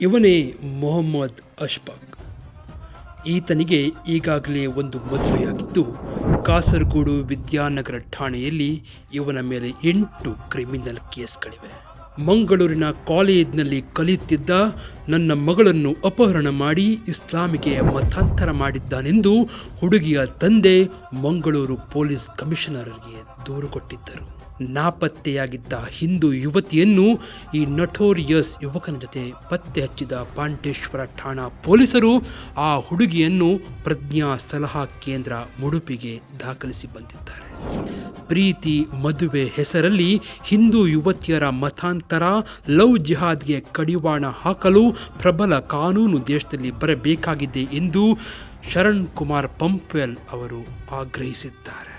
ಇವನೇ ಮೊಹಮ್ಮದ್ ಅಶ್ಫಾಕ್. ಈತನಿಗೆ ಈಗಾಗಲೇ ಒಂದು ಮದುವೆಯಾಗಿದ್ದು, ಕಾಸರಗೋಡು ವಿದ್ಯಾನಗರ ಠಾಣೆಯಲ್ಲಿ ಇವನ ಮೇಲೆ ಎಂಟು ಕ್ರಿಮಿನಲ್ ಕೇಸ್ಗಳಿವೆ. ಮಂಗಳೂರಿನ ಕಾಲೇಜ್ನಲ್ಲಿ ಕಲಿಯುತ್ತಿದ್ದ ನನ್ನ ಮಗಳನ್ನು ಅಪಹರಣ ಮಾಡಿ ಇಸ್ಲಾಮಿಗೆ ಮತಾಂತರ ಮಾಡಿದ್ದಾನೆಂದು ಹುಡುಗಿಯ ತಂದೆ ಮಂಗಳೂರು ಪೊಲೀಸ್ ಕಮಿಷನರ್ಗೆ ದೂರು ಕೊಟ್ಟಿದ್ದರು. ನಾಪತ್ತೆಯಾಗಿದ್ದ ಹಿಂದೂ ಯುವತಿಯನ್ನು ಈ ನಟೋರಿಯಸ್ ಯುವಕನ ಜೊತೆ ಪತ್ತೆ ಹಚ್ಚಿದ ಪಾಂಡೇಶ್ವರ ಠಾಣಾ ಪೊಲೀಸರು ಆ ಹುಡುಗಿಯನ್ನು ಪ್ರಜ್ಞಾ ಸಲಹಾ ಕೇಂದ್ರ ಮುಡುಪಿಗೆ ದಾಖಲಿಸಿ ಬಂದಿದ್ದಾರೆ. ಪ್ರೀತಿ ಮದುವೆ ಹೆಸರಲ್ಲಿ ಹಿಂದೂ ಯುವತಿಯರ ಮತಾಂತರ, ಲವ್ ಜಿಹಾದ್ಗೆ ಕಡಿವಾಣ ಹಾಕಲು ಪ್ರಬಲ ಕಾನೂನು ದೇಶದಲ್ಲಿ ಬರಬೇಕಾಗಿದೆ ಎಂದು ಶರಣ್ ಕುಮಾರ್ ಪಂಪ್ವೆಲ್ ಅವರು ಆಗ್ರಹಿಸಿದ್ದಾರೆ.